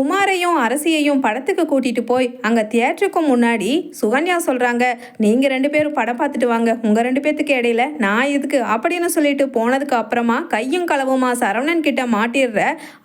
குமாரையும் அரசியையும் படத்துக்கு கூட்டிட்டு போய் அங்க தியேட்டருக்கு முன்னாடி சுகன்யா சொல்றாங்க நீங்க ரெண்டு பேரும் படம் பார்த்துட்டு வாங்க. உங்க ரெண்டு பேத்துக்கு இடையில நான் எதுக்கு? அப்படின்னு சொல்லிட்டு போனதுக்கு அப்புறமா கையும் களவுமா சரவணன் கிட்ட மாட்டிடுற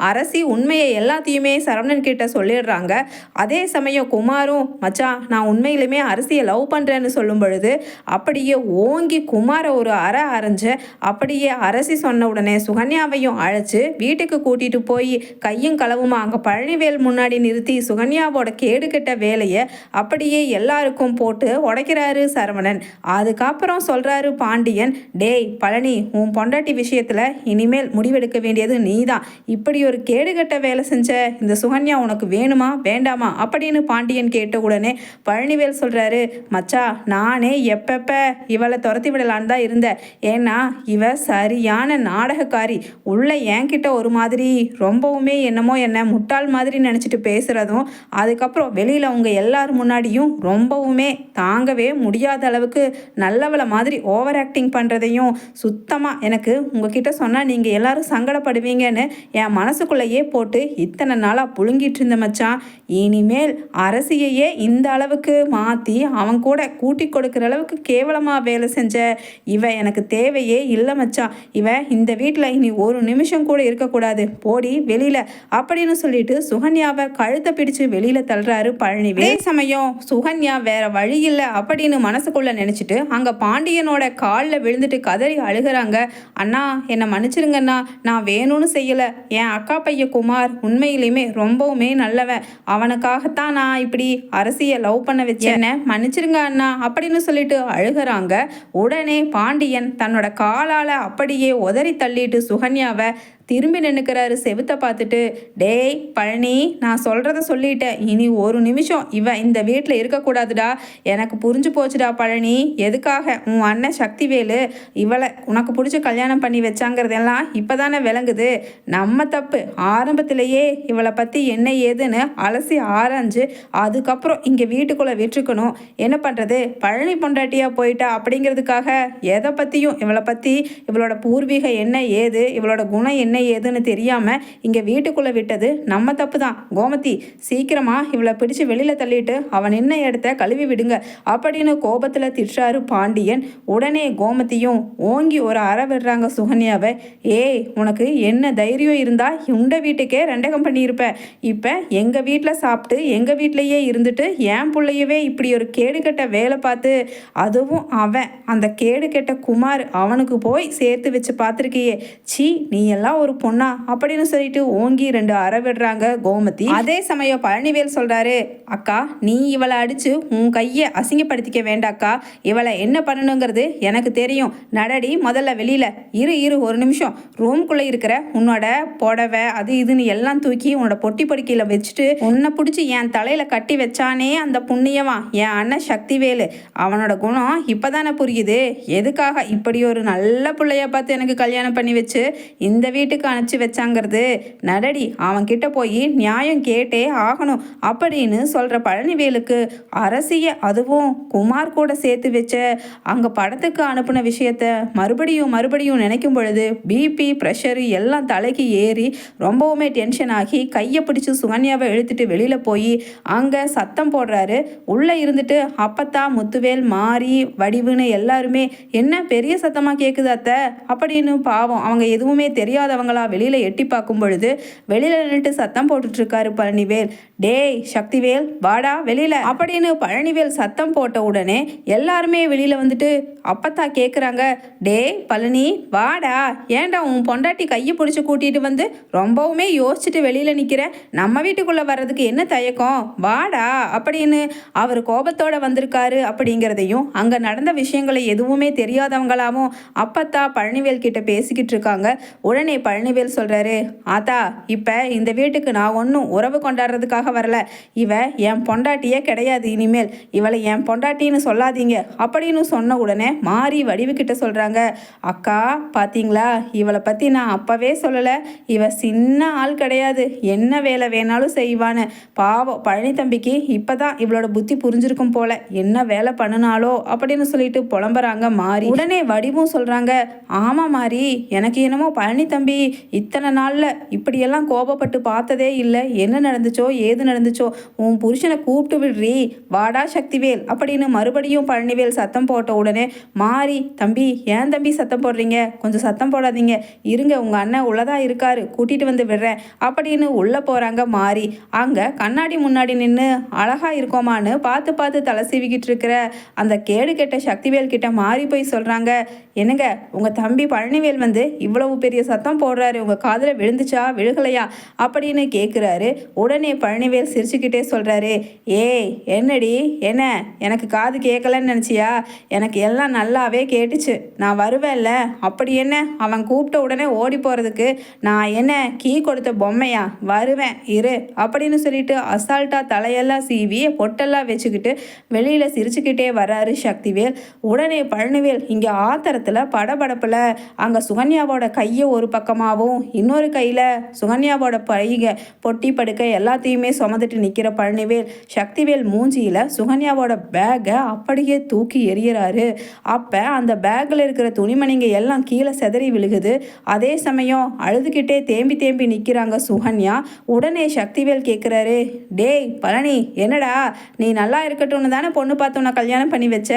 அரசி உண்மையை எல்லாத்தையுமே சரவணன் கிட்ட சொல்லிடுறாங்க. அதே சமயம் குமாரும் மச்சான் நான் உண்மையிலுமே அரசியை லவ் பண்றேன்னு சொல்லும் பொழுது அப்படியே ஓங்கி குமாரை ஒரு அற அரைஞ்சு அப்படியே அரசி சொன்ன உடனே சுகன்யாவையும் அழைச்சு வீட்டுக்கு கூட்டிட்டு போய் கையும் களவுமா அங்க பழனிவேல் முன்னாடி நிறுத்தி சுகன்யாவோட கேடு கெட்ட வேலையை அப்படியே எல்லாருக்கும் போட்டு உடைக்கிறாரு சரவணன். அதுக்கப்புறம் சொல்கிறாரு பாண்டியன் டேய் பழனி உன் பொண்டாட்டி விஷயத்தில் இனிமேல் முடிவெடுக்க வேண்டியது நீதான். இப்படி ஒரு கேடுகெட்ட வேலை செஞ்ச இந்த சுகன்யா உனக்கு வேணுமா வேண்டாமா? அப்படின்னு பாண்டியன் கேட்ட உடனே பழனிவேல் சொல்கிறாரு மச்சா நானே எப்பப்ப இவளை துரத்தி விடலான்னு தான் இருந்தேன். ஏன்னா இவ சரியான நாடகக்காரி. உள்ள என்கிட்ட ஒரு மாதிரி ரொம்பவுமே என்னமோ என்ன முட்டாள் மாதிரி நினச்சிட்டு பேசுகிறதும் அதுக்கப்புறம் வெளியில் அவங்க எல்லார் முன்னாடியும் ரொம்பவுமே தாங்கவே முடியாத அளவுக்கு நல்லவளை மாதிரி ஓவர் ஆக்டிங் பண்ணுறதையும் சுத்தமாக எனக்கு உங்ககிட்ட சொன்னால் நீங்கள் எல்லாரும் சங்கடப்படுவீங்கன்னு என் மனசுக்குள்ளேயே போட்டு இத்தனை நாளாக புழுங்கிட்டு இருந்த மச்சான். இனிமேல் அரசியையே இந்த அளவுக்கு மாற்றி அவன் கூட கூட்டி கொடுக்குற அளவுக்கு கேவலமாக வேலை செஞ்ச இவ எனக்கு தேவையே இல்லை மச்சான். இவ இந்த வீட்டில் இனி ஒரு நிமிஷம் கூட இருக்கக்கூடாது. போடி வெளியில் அப்படின்னு சொல்லிட்டு சுகன்யாவை கழுத்தை பிடிச்சு வெளியில தள்ளுறாரு பழனிவே அதே சமயம் சுகன்யா வேற வழி இல்லை அப்படின்னு மனசுக்குள்ள நினைச்சிட்டு அங்க பாண்டியனோட காலில் விழுந்துட்டு கதறி அழுகுறாங்க. அண்ணா என்னை மன்னிச்சிருங்கண்ணா. நான் வேணும்னு செய்யல. என் அக்கா பையன் குமார் உண்மையிலுமே ரொம்பவுமே நல்லவன். அவனுக்காகத்தான் நான் இப்படி அரசியை லவ் பண்ண வச்சேன். மன்னிச்சிருங்க அண்ணா அப்படின்னு சொல்லிட்டு அழுகுறாங்க. உடனே பாண்டியன் தன்னோட காலால அப்படியே உதறி தள்ளிட்டு சுகன்யாவை திரும்பி நின்னுக்கிறாரு. செவுத்த பார்த்துட்டு டேய் பழனி நான் சொல்கிறத சொல்லிட்டேன். இனி ஒரு நிமிஷம் இவன் இந்த வீட்டில் இருக்கக்கூடாதுடா. எனக்கு புரிஞ்சு போச்சுடா பழனி. எதுக்காக? உன் அண்ணன் சக்திவேலு இவளை உனக்கு பிடிச்ச கல்யாணம் பண்ணி வச்சாங்கிறதெல்லாம் இப்போ தானே விளங்குது. நம்ம தப்பு. ஆரம்பத்திலேயே இவளை பற்றி என்ன ஏதுன்னு அலசி ஆராய்ஞ்சு அதுக்கப்புறம் இங்கே வீட்டுக்குள்ளே விட்டுருக்கணும். என்ன பண்ணுறது பழனி பொண்டாட்டியாக போயிட்டா அப்படிங்கிறதுக்காக எதை பற்றியும் இவளை பற்றி இவளோட பூர்வீகம் என்ன ஏது இவளோட குணம் என்ன ஏதுன்னு தெரியாமல் இங்கே வீட்டுக்குள்ளே விட்டது நம்ம தப்பு தான் கோமதி சீக்கிரமாக இவளை பிடிச்சு வெளியில் தள்ளிட்டு அவன் நின்ன இடத்த கழுவி விடுங்க அப்படின்னு கோபத்தில் திட்டாரு பாண்டியன். உடனே கோமதியும் ஓங்கி ஒரு அற விடுறாங்க சுகன்யாவை. ஏய் உனக்கு என்ன தைரியம் இருந்தால் உண்ட வீட்டுக்கே ரெண்டகம் பண்ணியிருப்ப. இப்போ எங்கள் வீட்டில் சாப்பிட்டு எங்கள் வீட்டிலையே இருந்துட்டு என் பிள்ளையவே இப்படி ஒரு கேடுகெட்ட வேலை பார்த்து அதுவும் அவன். அந்த கேடுகெட்ட குமார் அவனுக்கு போய் சேர்த்து வச்சு பார்த்துருக்கியே. சி நீ எல்லாம் ஒரு ஒரு பொண்ணா அப்படின்னு சொல்லிட்டு ஓங்கி ரெண்டு அற விடுறாங்க கோமதி. அதே சமயம் பழனிவேல் சொல்றாரு அக்கா நீ இவளை அடிச்சு உன் கையை அசிங்கப்படுத்திக்க வேண்டாக்கா இவளை என்ன பண்ணணுங்கிறது எனக்கு தெரியும். நடடி முதல்ல வெளியில இரு இரு ஒரு நிமிஷம். ரூம்குள்ள இருக்கிற உன்னோட புடவை அது இதுன்னு எல்லாம் தூக்கி உன்னோட பொட்டி படுக்கையில வச்சுட்டு உன்னை பிடிச்சி என் தலையில கட்டி வச்சானே அந்த புண்ணியவான் என் அண்ணன் சக்திவேலு. அவனோட குணம் இப்பதானே புரியுது. எதுக்காக இப்படி ஒரு நல்ல பிள்ளைய பார்த்து எனக்கு கல்யாணம் பண்ணி வச்சு இந்த வீட்டுக்கு அனுப்பிச்சு வச்சாங்கிறது. நடடி அவன்கிட்ட போய் நியாயம் கேட்டே ஆகணும் அப்படின்னு சொல்கிற பழனிவேலுக்கு அரசிய அதுவும் குமார் கூட சேர்த்து வச்ச அங்கே படத்துக்கு அனுப்பின விஷயத்த மறுபடியும் மறுபடியும் நினைக்கும் பொழுது பிபி ப்ரெஷரு எல்லாம் தலைக்கு ஏறி ரொம்பவுமே டென்ஷன் ஆகி கையை பிடிச்சி சுகன்யாவை இழுத்துட்டு வெளியில் போய் அங்கே சத்தம் போடுறாரு. உள்ளே இருந்துட்டு அப்பத்தா முத்துவேல் மாறி வடிவுன்னு எல்லாருமே என்ன பெரிய சத்தமாக கேட்குது அத்தை? அப்படின்னு பாவம் அவங்க எதுவுமே தெரியாதவங்களா வெளியில எட்டி பார்க்கும் பொழுது வெளியில நின்றுட்டு சத்தம் போட்டுட்டு இருக்காரு பழனிவேல். டேய் சக்திவேல் வாடா வெளியில. அப்படின்னு பழனிவேல் சத்தம் போட்ட உடனே எல்லாருமே வெளியில வந்துட்டு அப்பத்தா கேட்குறாங்க டேய் பழனி வாடா. ஏன்டா உன் பொண்டாட்டி கையை பிடிச்சி கூட்டிட்டு வந்து ரொம்பவுமே யோசிச்சுட்டு வெளியில நிற்கிற நம்ம வீட்டுக்குள்ள வர்றதுக்கு என்ன தயக்கம்? வாடா. அப்படின்னு அவர் கோபத்தோட வந்திருக்காரு அப்படிங்கிறதையும் அங்க நடந்த விஷயங்களை எதுவுமே தெரியாதவங்களாவும் அப்பத்தா பழனிவேல் கிட்ட பேசிக்கிட்டு இருக்காங்க. உடனே பழனிவேல் சொல்கிறாரு ஆத்தா இப்போ இந்த வீட்டுக்கு நான் ஒன்றும் உறவு கொண்டாடுறதுக்காக வரல. இவ என் பொண்டாட்டியே கிடையாது இனிமேல். இவளை என் பொண்டாட்டின்னு சொல்லாதீங்க. அப்படின்னு சொன்ன உடனே மாறி வடிவுக்கிட்ட சொல்கிறாங்க அக்கா பார்த்தீங்களா இவளை பற்றி நான் அப்போவே சொல்லலை. இவ சின்ன ஆள் கிடையாது. என்ன வேலை வேணாலும் செய்வான்னு. பாவம் பழனி தம்பிக்கு இப்பதான் இவளோட புத்தி புரிஞ்சிருக்கும் போல. என்ன வேலை பண்ணினாலோ அப்படின்னு சொல்லிட்டு புலம்புறாங்க மாறி. உடனே வடிவும் சொல்கிறாங்க ஆமாம் மாறி எனக்கு என்னமோ பழனி தம்பி இத்தனை நாளில் இப்படியெல்லாம் கோபப்பட்டு பார்த்ததே இல்லை. என்ன நடந்துச்சோ ஏது நடந்துச்சோ உன் புருஷனை கூப்பிட்டு விடுறி வாடா சக்திவேல் அப்படின்னு மறுபடியும் பழனிவேல் சத்தம் போட்ட உடனே மாறி தம்பி ஏன் தம்பி சத்தம் போடுறீங்க? கொஞ்சம் சத்தம் போடாதீங்க. இருங்க உங்கள் அண்ணன் உள்ளதாக இருக்காரு கூட்டிகிட்டு வந்து விடுறேன் அப்படின்னு உள்ளே போகிறாங்க மாறி. அங்கே கண்ணாடி முன்னாடி நின்று அழகா இருக்கோமான்னு பார்த்து பார்த்து தலை சீவிக்கிட்டு இருக்கிற அந்த கேடு கெட்ட சக்திவேல் கிட்ட மாறி போய் சொல்கிறாங்க என்னங்க உங்கள் தம்பி பழனிவேல் வந்து இவ்வளவு பெரிய சத்தம் போடுறாரு உங்கள் காதில் விழுந்துச்சா? விழுகலையா? அப்படின்னு கேட்குறாரு உடனே பழனிவேல் சிரிச்சுக்கிட்டே சொல்கிறாரு ஏய் என்னடி? என்ன? எனக்கு காது கேட்கலன்னு நினச்சியா? எனக்கு எல்லாம் நல்லாவே கேட்டுச்சு. நான் வருவேன்ல? அப்படி என்ன? அவன் கூப்பிட்ட உடனே ஓடி போகிறதுக்கு நான் என்ன? கீ கொடுத்த பொம்மையா? வருவேன் இரு அப்படின்னு சொல்லிட்டு அசால்ட்டாக தலையெல்லாம் சீவி பொட்டெல்லாம் வச்சுக்கிட்டு வெளியில் சிரிச்சுக்கிட்டே வர்றாரு சக்திவேல். உடனே பழனிவேல் இங்கே ஆத்திரத்தில் படபடப்பில் அங்கே சுகன்யாவோட கையை ஒரு பக்கம் பக்கமாகவும் இன்னொரு கையில் சுகன்யாவோட பைக பொட்டி படுக்கை எல்லாத்தையுமே சுமந்துட்டு நிற்கிற பழனிவேல் சக்திவேல் மூஞ்சியில் சுகன்யாவோட பேக்கை அப்படியே தூக்கி எறிகிறாரு அப்போ அந்த பேக்கில் இருக்கிற துணிமணிங்க எல்லாம் கீழே செதறி விழுகுது. அதே சமயம் அழுதுகிட்டே தேம்பி தேம்பி நிற்கிறாங்க சுகன்யா. உடனே சக்திவேல் கேட்குறாரு டேய் பழனி என்னடா? நீ நல்லா இருக்கட்டும்னு தானே பொண்ணு பார்த்து உன்னை கல்யாணம் பண்ணி வச்ச?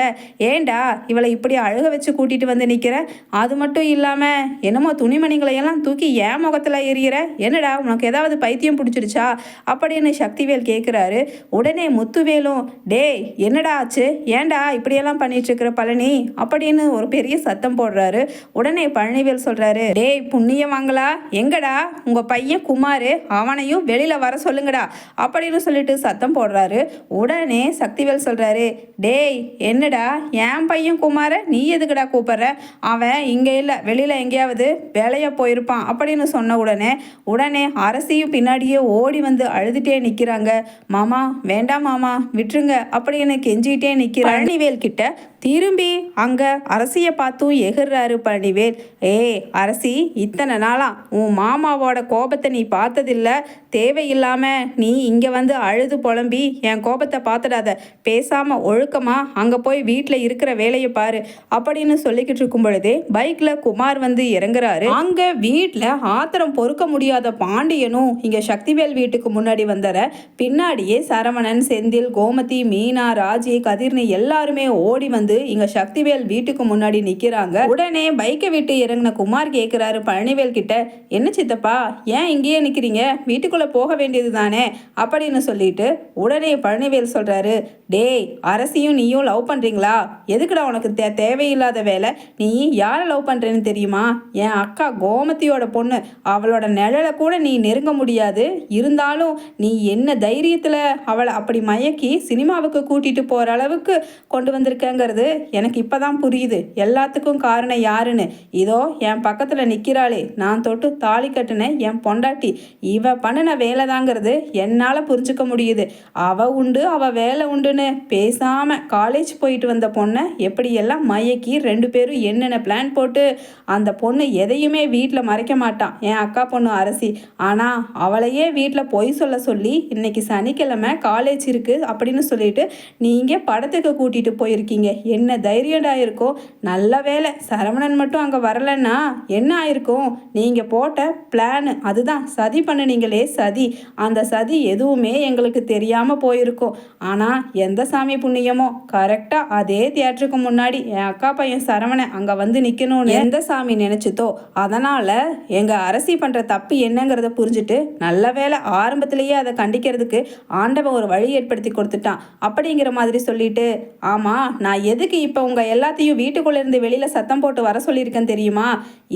ஏன்டா இவளை இப்படி அழுக வச்சு கூட்டிகிட்டு வந்து நிற்கிற அது மட்டும் இல்லாமல் என்னமோ துணிமணிகளை இதெல்லாம் தூக்கி ஏன் முகத்தில் எறிகிற என்னடா உனக்கு ஏதாவது பைத்தியம் பிடிச்சிருச்சா? அப்படின்னு சக்திவேல் கேட்குறாரு உடனே முத்துவேலும் டேய் என்னடா ஆச்சு? ஏன்டா இப்படியெல்லாம் பண்ணிட்டு இருக்கிற பழனி? அப்படின்னு ஒரு பெரிய சத்தம் போடுறாரு. உடனே பழனிவேல் சொல்றாரு டேய் புண்ணியம் வாங்களா எங்கடா? உங்க பையன் குமார் அவனையும் வெளியில வர சொல்லுங்கடா. அப்படின்னு சொல்லிட்டு சத்தம் போடுறாரு. உடனே சக்திவேல் சொல்றாரு டேய் என்னடா? என் பையன் குமார நீ எதுக்குடா கூப்பிடுற? அவன் இங்கே இல்லை வெளியில் எங்கேயாவது வேலையாக இருப்பான் அப்படின்னு சொன்ன உடனே உடனே அரசியும் பின்னாடியே ஓடி வந்து அழுதுகிட்டே நிற்கிறாங்க மாமா வேண்டாம் மாமா விட்டுருங்க அப்படின்னு கெஞ்சிக்கிட்டே நிற்கிற பழனிவேல் கிட்ட திரும்பி அங்கே அரசியை பார்த்தும் எகிர்றாரு பழனிவேல். ஏ அரசி இத்தனை நாளா உன் மாமாவோட கோபத்தை நீ பார்த்ததில்ல. தேவையில்லாமல் நீ இங்கே வந்து அழுது புலம்பி என் கோபத்தை பார்த்துடாத. பேசாமல் ஒழுக்கமாக அங்கே போய் வீட்டில் இருக்கிற வேலையை பாரு. அப்படின்னு சொல்லிக்கிட்டு இருக்கும் பொழுதே பைக்கில் குமார் வந்து இறங்குறாரு. அங்கே வீட்டில் ஆத்திரம் பொறுக்க முடியாத பாண்டியனும் இங்கே சக்திவேல் வீட்டுக்கு முன்னாடி வந்தற பின்னாடியே சரவணன் செந்தில் கோமதி மீனா ராஜி கதிர்னு எல்லாருமே ஓடி வந்து இங்க சக்திவேல் வீட்டுக்கு முன்னாடி நிக்கிறாங்க. உடனே பைக்கை விட்டு இறங்கின குமார் கேக்குறாரு பழனிவேல் கிட்ட என்ன சித்தப்பா ஏன் இங்கேயே நிக்கிறீங்க? வீட்டுக்குள்ள போக வேண்டியது தானே? அப்படின்னு சொல்லிட்டு உடனே பழனிவேல் சொல்றாரு டேய் அரசியும் நீயும் லவ் பண்றீங்களா? எதுக்குடா உனக்கு தே தேவையில்லாத வேலை? நீ யாரை லவ் பண்றேன்னு தெரியுமா? என் அக்கா கோமதியோட பொண்ணு அவளோட நிழலை கூட நீ நெருங்க முடியாது. இருந்தாலும் நீ என்ன தைரியத்துல அவளை அப்படி மயக்கி சினிமாவுக்கு கூட்டிட்டு போற அளவுக்கு கொண்டு வந்திருக்கங்கிறது எனக்கு இப்பதான் புரியுது. எல்லாத்துக்கும் காரணம் யாருன்னு? இதோ என் பக்கத்தில் நிற்கிறாளே நான் தொட்டு தாலி கட்டின என் பொண்டாட்டி. இவ பண்ணின வேலை தாங்கிறது என்னால் புரிஞ்சுக்க முடியுது. அவ உண்டு அவ வேலை உண்டுன்னு பேசாமல் காலேஜ் போயிட்டு வந்த பொண்ணை எப்படியெல்லாம் மயக்கி ரெண்டு பேரும் என்னென்ன பிளான் போட்டு அந்த பொண்ணு எதையுமே வீட்டில் மறைக்க மாட்டான் என் அக்கா பொண்ணு அரசி. ஆனால் அவளையே வீட்டில் பொய் சொல்ல சொல்லி இன்னைக்கு சனிக்கிழமை காலேஜ் இருக்கு அப்படின்னு சொல்லிட்டு நீங்கள் படத்துக்கு கூட்டிகிட்டு போயிருக்கீங்க. என்ன தைரியடா இருக்கும் நல்ல வேலை சரவணன் மட்டும் அங்கே வரலன்னா என்ன ஆயிருக்கும்? நீங்கள் போட்ட பிளானு அதுதான். சதி பண்ணுனீங்களே சதி. அந்த சதி எதுவுமே எங்களுக்கு தெரியாமல் போயிருக்கும். ஆனால் எந்த சாமி புண்ணியமோ? கரெக்டாக அதே தியேட்டருக்கு முன்னாடி என் அக்கா பையன் சரவணன் அங்கே வந்து நிற்கணும்னு எந்த சாமி நினச்சித்தோ அதனால் எங்கள் அரசி பண்ணுற தப்பு என்னங்கிறத புரிஞ்சுட்டு நல்ல வேலை ஆரம்பத்திலேயே அதை கண்டிக்கிறதுக்கு ஆண்டவன் ஒரு வழி ஏற்படுத்தி கொடுத்துட்டான். அப்படிங்கிற மாதிரி சொல்லிட்டு ஆமாம் நான் எதுக்கு இப்போ உங்கள் எல்லாத்தையும் வீட்டுக்குள்ளே இருந்து வெளியில் சத்தம் போட்டு வர சொல்லியிருக்கேன் தெரியுமா?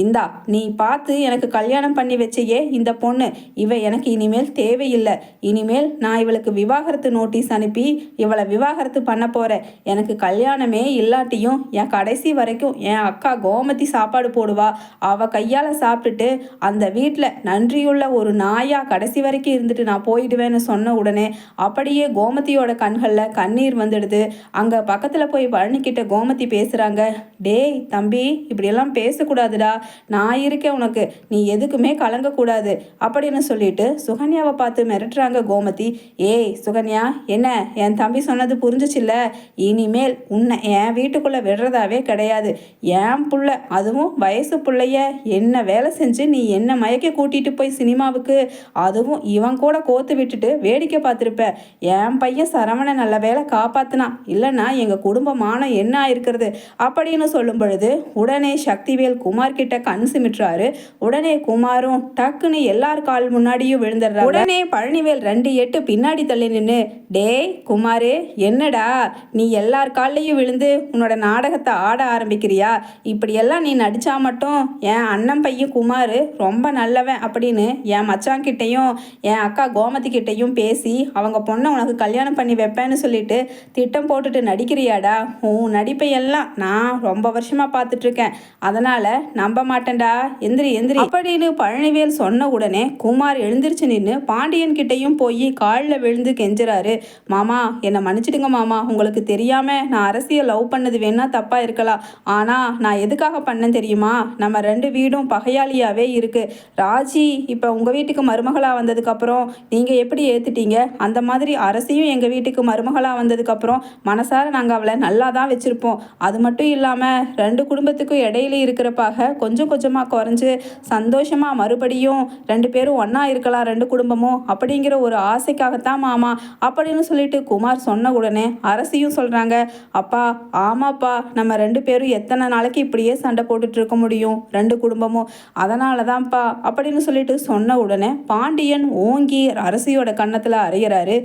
இந்தா நீ பார்த்து எனக்கு கல்யாணம் பண்ணி வச்சையே இந்த பொண்ணு. இவ எனக்கு இனிமேல் தேவையில்லை. இனிமேல் நான் இவளுக்கு விவாகரத்து நோட்டீஸ் அனுப்பி இவளை விவாகரத்து பண்ண போகிறேன் எனக்கு கல்யாணமே இல்லாட்டியும் என் கடைசி வரைக்கும் என் அக்கா கோமதி சாப்பாடு போடுவா. அவள் கையால் சாப்பிட்டுட்டு அந்த வீட்டில் நன்றியுள்ள ஒரு நாயாக கடைசி வரைக்கும் இருந்துட்டு நான் போயிடுவேன்னு சொன்ன உடனே அப்படியே கோமதியோட கண்களில் கண்ணீர் வந்துடுது. அங்கே பக்கத்தில் போய் பழனி கிட்ட கோமதி பேசுகிறாங்க டேய் தம்பி இப்படியெல்லாம் பேசக்கூடாதுடா. நான் இருக்கேன் உனக்கு. நீ எதுக்குமே கலங்கக்கூடாது. அப்படின்னு சொல்லிட்டு சுகன்யாவை பார்த்து மிரட்டுறாங்க கோமதி. ஏய் சுகன்யா என்ன? என் தம்பி சொன்னது புரிஞ்சிச்சில்ல? இனிமேல் உன்னை என் வீட்டுக்குள்ளே விடுறதாவே கிடையாது. என் புள்ள அதுவும் வயசு பிள்ளைய. என்ன வேலை செஞ்சு நீ என்ன மயக்க கூட்டிகிட்டு போய் சினிமாவுக்கு? அதுவும் இவன் கூட கோத்து விட்டுட்டு வேடிக்கை பார்த்துருப்ப. என் பையன் சரவணை நல்ல வேலை காப்பாத்தினான். இல்லைன்னா எங்கள் குடும்பமான காரணம் என்ன ஆயிருக்கிறது? அப்படின்னு சொல்லும் பொழுது உடனே சக்திவேல் குமார் கிட்ட கண் சிமிட்டுறாரு. உடனே குமாரும் டக்குன்னு எல்லார் கால் முன்னாடியும் விழுந்துடுறாரு உடனே பழனிவேல் ரெண்டு எட்டு பின்னாடி தள்ளி நின்று டேய் குமாரு என்னடா? நீ எல்லார் கால்லையும் விழுந்து உன்னோட நாடகத்தை ஆட ஆரம்பிக்கிறியா? இப்படியெல்லாம் நீ நடிச்சா மட்டும் என் அண்ணன் பையன் குமார் ரொம்ப நல்லவன் அப்படின்னு என் மச்சான் கிட்டேயும் என் அக்கா கோமதி கிட்டையும் பேசி அவங்க பொண்ணை உனக்கு கல்யாணம் பண்ணி வைப்பேன்னு சொல்லிட்டு திட்டம் போட்டுட்டு நடிக்கிறியாடா? உன் நடிப்பை எல்லாம் நான் ரொம்ப வருஷமா பார்த்துட்டு இருக்கேன் அதனால நம்ப மாட்டேன்டா. எந்திரி எந்திரி. அப்படின்னு பழனிவேல் சொன்ன உடனே குமார் எழுந்திருச்சு நின்று பாண்டியன் கிட்டேயும் போய் காலில் விழுந்து கெஞ்சுறாரு. மாமா என்னை மன்னிச்சிடுங்க மாமா. உங்களுக்கு தெரியாம நான் அரசியல் லவ் பண்ணது வேணா தப்பா இருக்கலாம். ஆனா நான் எதுக்காக பண்ணேன் தெரியுமா? நம்ம ரெண்டு வீடும் பகையாளியாவே இருக்கு. ராஜி இப்போ உங்க வீட்டுக்கு மருமகளா வந்ததுக்கு அப்புறம் நீங்க எப்படி ஏத்துட்டீங்க? அந்த மாதிரி அரசியும் எங்க வீட்டுக்கு மருமகளா வந்ததுக்கு அப்புறம் மனசார நாங்க அவளை நல்லா தான் வச்சுருப்போம். அது மட்டும் இல்லாமல் ரெண்டு குடும்பத்துக்கும் இடையில இருக்கிற பகை கொஞ்சம் கொஞ்சமாக குறைஞ்சு சந்தோஷமாக மறுபடியும் ரெண்டு பேரும் ஒன்றா இருக்கலாம் ரெண்டு குடும்பமும் அப்படிங்கிற ஒரு ஆசைக்காகத்தான் மாமா அப்படின்னு சொல்லிட்டு குமார் சொன்ன உடனே அரசியும் சொல்கிறாங்க அப்பா ஆமாப்பா நம்ம ரெண்டு பேரும் எத்தனை நாளைக்கு இப்படியே சண்டை போட்டுட்டு இருக்க முடியும்? ரெண்டு குடும்பமும். அதனால தான்ப்பா அப்படின்னு சொல்லிட்டு சொன்ன உடனே பாண்டியன் ஓங்கி அரசியோட கன்னத்தில் அறையிறாரு.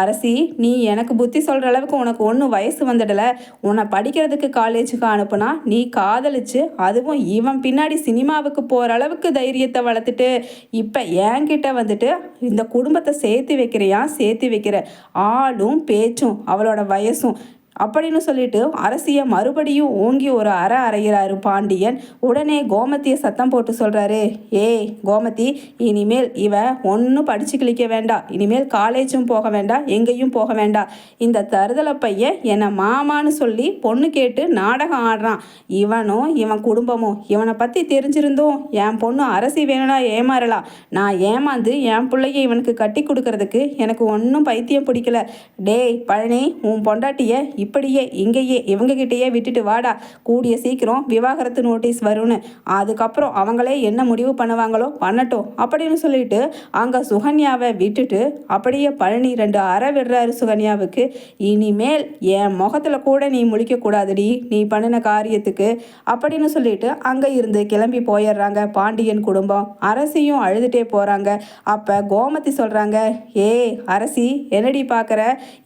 அரசி நீ எனக்கு புத்தி சொல்கிற அளவுக்கு உனக்கு ஒன்றும் வயசு வந்துடலை உன்னை படிக்கிறதுக்கு காலேஜுக்கு அனுப்புனா நீ காதலிச்சு அதுவும் இவன் பின்னாடி சினிமாவுக்கு போகிற அளவுக்கு தைரியத்தை வளர்த்துட்டு இப்போ என்கிட்ட வந்துட்டு இந்த குடும்பத்தை சேர்த்து வைக்கிறியா? சேர்த்து வைக்கிற. ஆளும் பேச்சும் அவளோட வயசும். அப்படின்னு சொல்லிட்டு அரசிய மறுபடியும் ஓங்கி ஒரு அற அறைகிறாரு பாண்டியன். உடனே கோமதியை சத்தம் போட்டு சொல்கிறாரு ஏய் கோமதி இனிமேல் இவ ஒன்றும் படிச்சு கிழிக்க வேண்டாம் இனிமேல் காலேஜும் போக வேண்டாம் எங்கேயும் போக வேண்டாம் இந்த தருதலை பையன் என்னை மாமான்னு சொல்லி பொண்ணு கேட்டு நாடகம் ஆடுறான். இவனும் இவன் குடும்பமும் இவனை பற்றி தெரிஞ்சிருந்தும் என் பொண்ணு அரசி வேணும்னா ஏமாறலாம். நான் ஏமாந்து என் பிள்ளைய இவனுக்கு கட்டி கொடுக்கறதுக்கு எனக்கு ஒன்றும் பைத்தியம் பிடிக்கல. டேய் பழனி உன் பொண்டாட்டிய இப்படியே இங்கேயே இவங்க கிட்டேயே விட்டுட்டு வாடா. கூடிய சீக்கிரம் விவாகரத்து நோட்டீஸ் வரும்னு. அதுக்கப்புறம் அவங்களே என்ன முடிவு பண்ணுவாங்களோ பண்ணட்டும் அப்படின்னு சொல்லிட்டு அங்கே சுகன்யாவை விட்டுட்டு அப்படியே பழனி ரெண்டு அற விடுறாரு சுகன்யாவுக்கு. இனிமேல் என் முகத்தில் கூட நீ முழிக்கக்கூடாதுடி நீ பண்ணின காரியத்துக்கு அப்படின்னு சொல்லிட்டு அங்கே இருந்து கிளம்பி போயிடுறாங்க பாண்டியன் குடும்பம். அரசியும் அழுதுகிட்டே போகிறாங்க அப்போ கோமதி சொல்கிறாங்க ஏ அரசி என்னடி பார்க்குற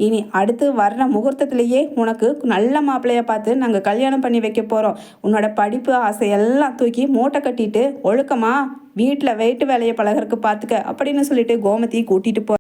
இனி அடுத்து வர்ற முகூர்த்தத்திலேயே உனக்கு நல்ல மாப்பிள்ளைய பார்த்து நாங்கள் கல்யாணம் பண்ணி வைக்க போகிறோம் உன்னோட படிப்பு ஆசை எல்லாம் தூக்கி மூட்டை கட்டிட்டு ஒழுக்கமா வீட்டில் வெயிட்டு வேலையை பழகிறதுக்கு பார்த்துக்க அப்படின்னு சொல்லிட்டு கோமதி கூட்டிகிட்டு போ